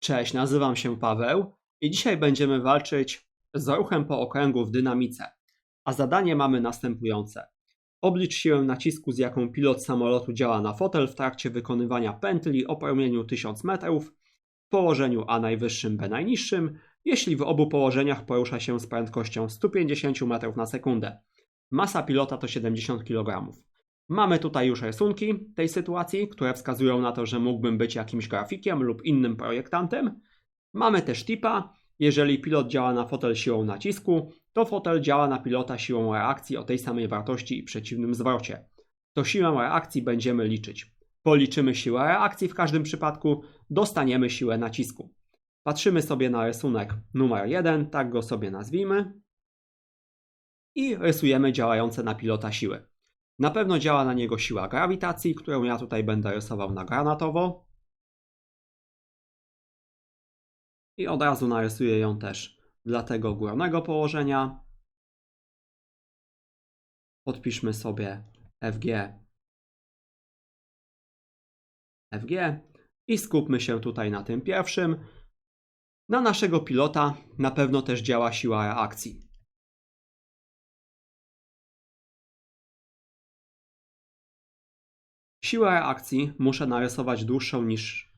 Cześć, nazywam się Paweł i dzisiaj będziemy walczyć z ruchem po okręgu w dynamice. A zadanie mamy następujące. Oblicz siłę nacisku, z jaką pilot samolotu działa na fotel w trakcie wykonywania pętli o promieniu 1000 metrów w położeniu A najwyższym, B najniższym, jeśli w obu położeniach porusza się z prędkością 150 metrów na sekundę. Masa pilota to 70 kg. Mamy tutaj już rysunki tej sytuacji, które wskazują na to, że mógłbym być jakimś grafikiem lub innym projektantem. Mamy też tipa. Jeżeli pilot działa na fotel siłą nacisku, to fotel działa na pilota siłą reakcji o tej samej wartości i przeciwnym zwrocie. To siłę reakcji będziemy liczyć. Policzymy siłę reakcji w każdym przypadku, dostaniemy siłę nacisku. Patrzymy sobie na rysunek numer 1, tak go sobie nazwijmy. I rysujemy działające na pilota siły. Na pewno działa na niego siła grawitacji, którą ja tutaj będę rysował na granatowo. I od razu narysuję ją też dla tego górnego położenia. Podpiszmy sobie FG. FG i skupmy się tutaj na tym pierwszym. Na naszego pilota na pewno też działa siła reakcji. Siłę reakcji muszę narysować dłuższą niż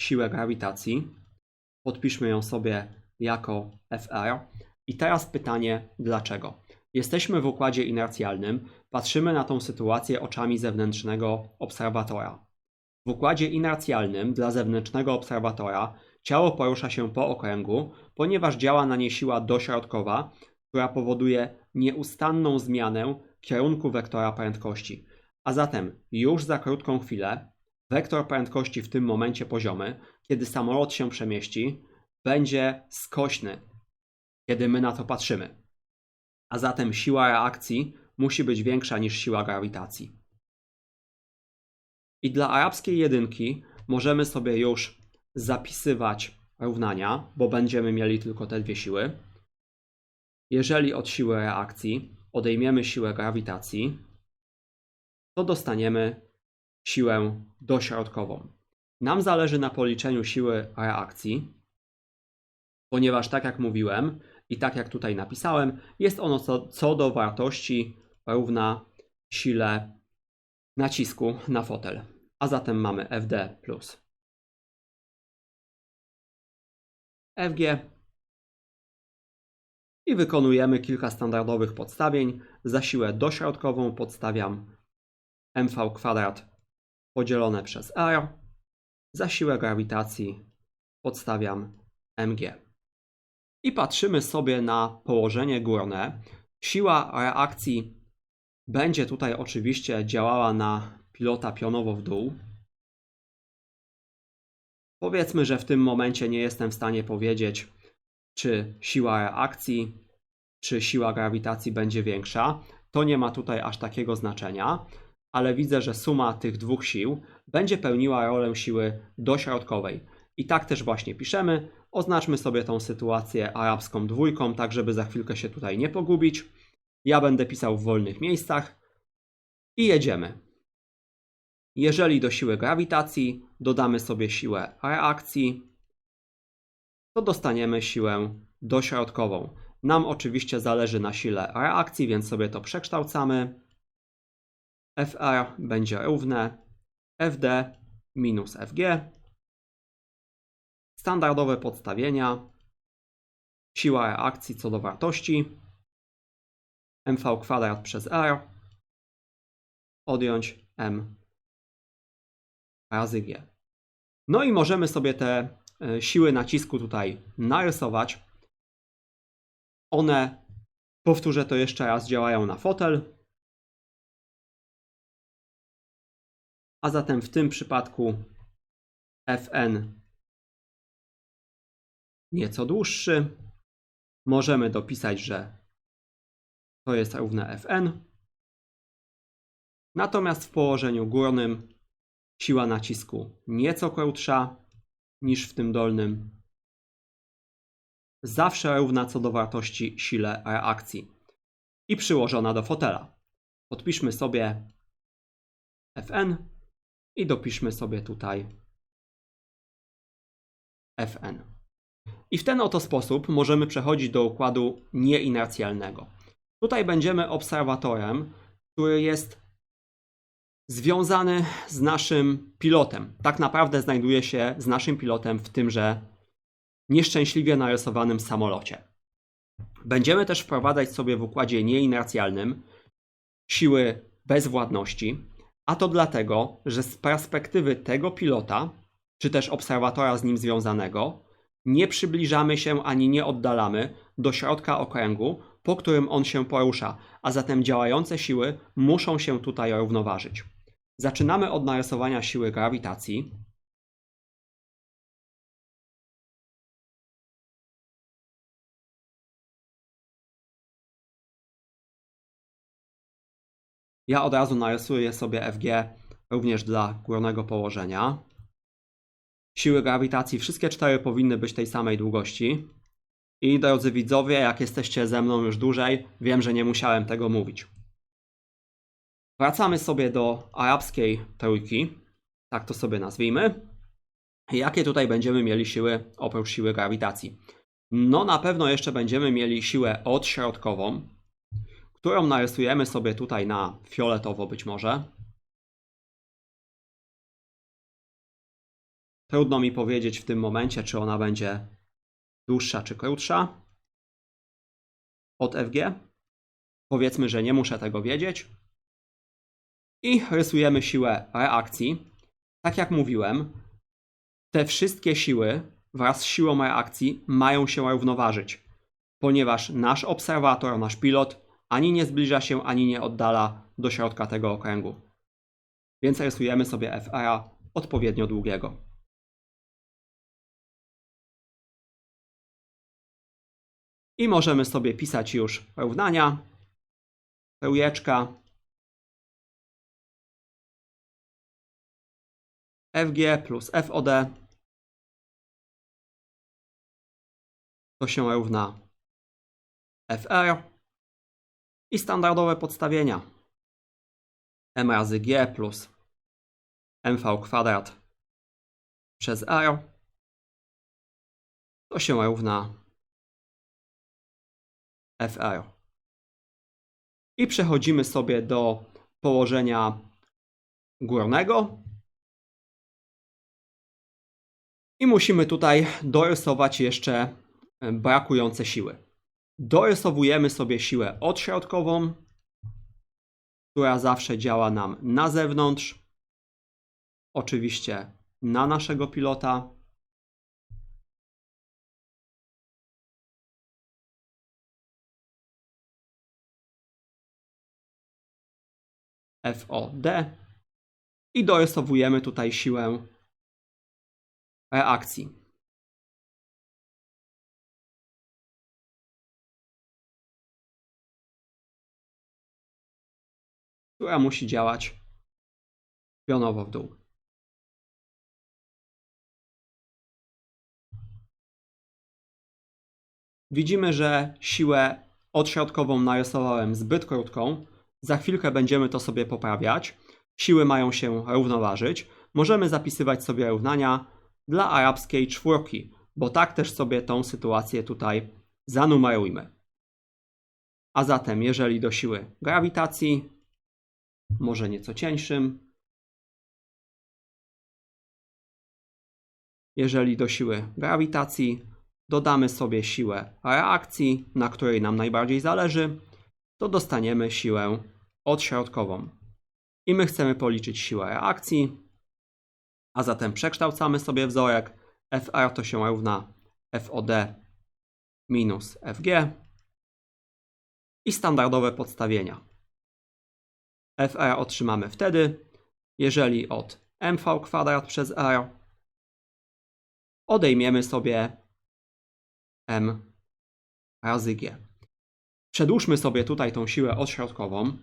siłę grawitacji. Podpiszmy ją sobie jako FR. I teraz pytanie, dlaczego? Jesteśmy w układzie inercjalnym, patrzymy na tą sytuację oczami zewnętrznego obserwatora. W układzie inercjalnym dla zewnętrznego obserwatora ciało porusza się po okręgu, ponieważ działa na nie siła dośrodkowa, która powoduje nieustanną zmianę kierunku wektora prędkości. A zatem już za krótką chwilę wektor prędkości w tym momencie poziomy, kiedy samolot się przemieści, będzie skośny, kiedy my na to patrzymy. A zatem siła reakcji musi być większa niż siła grawitacji. I dla arabskiej jedynki możemy sobie już zapisywać równania, bo będziemy mieli tylko te dwie siły. Jeżeli od siły reakcji odejmiemy siłę grawitacji, to dostaniemy siłę dośrodkową. Nam zależy na policzeniu siły reakcji, ponieważ tak jak mówiłem i tak jak tutaj napisałem, jest ono co, co do wartości równa sile nacisku na fotel. A zatem mamy FD plus FG i wykonujemy kilka standardowych podstawień. Za siłę dośrodkową podstawiam mv kwadrat podzielone przez r. Za siłę grawitacji podstawiam mg. I patrzymy sobie na położenie górne. Siła reakcji będzie tutaj oczywiście działała na pilota pionowo w dół. Powiedzmy, że w tym momencie nie jestem w stanie powiedzieć, czy siła reakcji, czy siła grawitacji będzie większa. To nie ma tutaj aż takiego znaczenia ale widzę, że suma tych dwóch sił będzie pełniła rolę siły dośrodkowej. I tak też właśnie piszemy. Oznaczmy sobie tą sytuację arabską dwójką, tak żeby za chwilkę się tutaj nie pogubić. Ja będę pisał w wolnych miejscach i jedziemy. Jeżeli do siły grawitacji dodamy sobie siłę reakcji, to dostaniemy siłę dośrodkową. Nam oczywiście zależy na sile reakcji, więc sobie to przekształcamy. FR będzie równe FD minus FG. Standardowe podstawienia. Siła reakcji co do wartości. mv kwadrat przez r. Odjąć m razy g. No i możemy sobie te e, siły nacisku tutaj narysować. One, powtórzę to jeszcze raz, działają na fotel, a zatem w tym przypadku Fn nieco dłuższy. Możemy dopisać, że to jest równe Fn. Natomiast w położeniu górnym siła nacisku nieco krótsza niż w tym dolnym. Zawsze równa co do wartości sile reakcji i przyłożona do fotela. Podpiszmy sobie Fn i dopiszmy sobie tutaj Fn. I w ten oto sposób możemy przechodzić do układu nieinercjalnego. Tutaj będziemy obserwatorem, który jest związany z naszym pilotem. Tak naprawdę znajduje się z naszym pilotem w tymże nieszczęśliwie narysowanym samolocie. Będziemy też wprowadzać sobie w układzie nieinercjalnym siły bezwładności, a to dlatego, że z perspektywy tego pilota, czy też obserwatora z nim związanego, nie przybliżamy się ani nie oddalamy do środka okręgu, po którym on się porusza, a zatem działające siły muszą się tutaj równoważyć. Zaczynamy od narysowania siły grawitacji. Ja od razu narysuję sobie FG również dla górnego położenia. Siły grawitacji, wszystkie cztery powinny być tej samej długości. I drodzy widzowie, jak jesteście ze mną już dłużej, wiem, że nie musiałem tego mówić. Wracamy sobie do arabskiej trójki, tak to sobie nazwijmy. Jakie tutaj będziemy mieli siły oprócz siły grawitacji? No na pewno jeszcze będziemy mieli siłę odśrodkową, którą narysujemy sobie tutaj na fioletowo być może. Trudno mi powiedzieć w tym momencie, czy ona będzie dłuższa czy krótsza od FG. Powiedzmy, że nie muszę tego wiedzieć. I rysujemy siłę reakcji. Tak jak mówiłem, te wszystkie siły wraz z siłą reakcji mają się równoważyć, ponieważ nasz obserwator, nasz pilot ani nie zbliża się, ani nie oddala do środka tego okręgu. Więc rysujemy sobie FR odpowiednio długiego. I możemy sobie pisać już równania. Pełjeczka. FG plus FOD to się równa FR i standardowe podstawienia m razy g plus mv kwadrat przez r to się równa fr. I przechodzimy sobie do położenia górnego. I musimy tutaj dorysować jeszcze brakujące siły. Dorysowujemy sobie siłę odśrodkową, która zawsze działa nam na zewnątrz. Oczywiście na naszego pilota. FOD i dorysowujemy tutaj siłę reakcji. Która musi działać pionowo w dół. Widzimy, że siłę odśrodkową narysowałem zbyt krótką. Za chwilkę będziemy to sobie poprawiać. Siły mają się równoważyć. Możemy zapisywać sobie równania dla arabskiej czwórki, bo tak też sobie tą sytuację tutaj zanumerujmy. A zatem, jeżeli do siły grawitacji, może nieco cieńszym. Jeżeli do siły grawitacji dodamy sobie siłę reakcji, na której nam najbardziej zależy, to dostaniemy siłę odśrodkową. I my chcemy policzyć siłę reakcji, a zatem przekształcamy sobie wzorek. FR to się równa FOD minus FG i standardowe podstawienia. FR otrzymamy wtedy, jeżeli od mv kwadrat przez r odejmiemy sobie m razy g. Przedłużmy sobie tutaj tą siłę odśrodkową,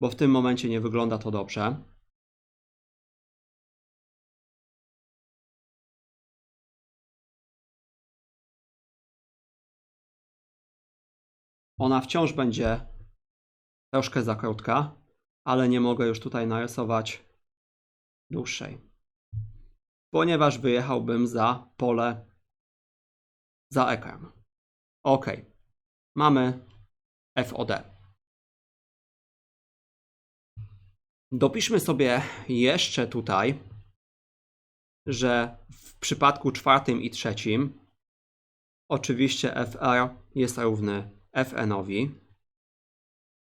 bo w tym momencie nie wygląda to dobrze. Ona wciąż będzie troszkę za krótka, ale nie mogę już tutaj narysować dłuższej. ponieważ wyjechałbym za pole, za ekran. OK. Mamy FOD. Dopiszmy sobie jeszcze tutaj, że w przypadku czwartym i trzecim oczywiście FR jest równy Fn-owi.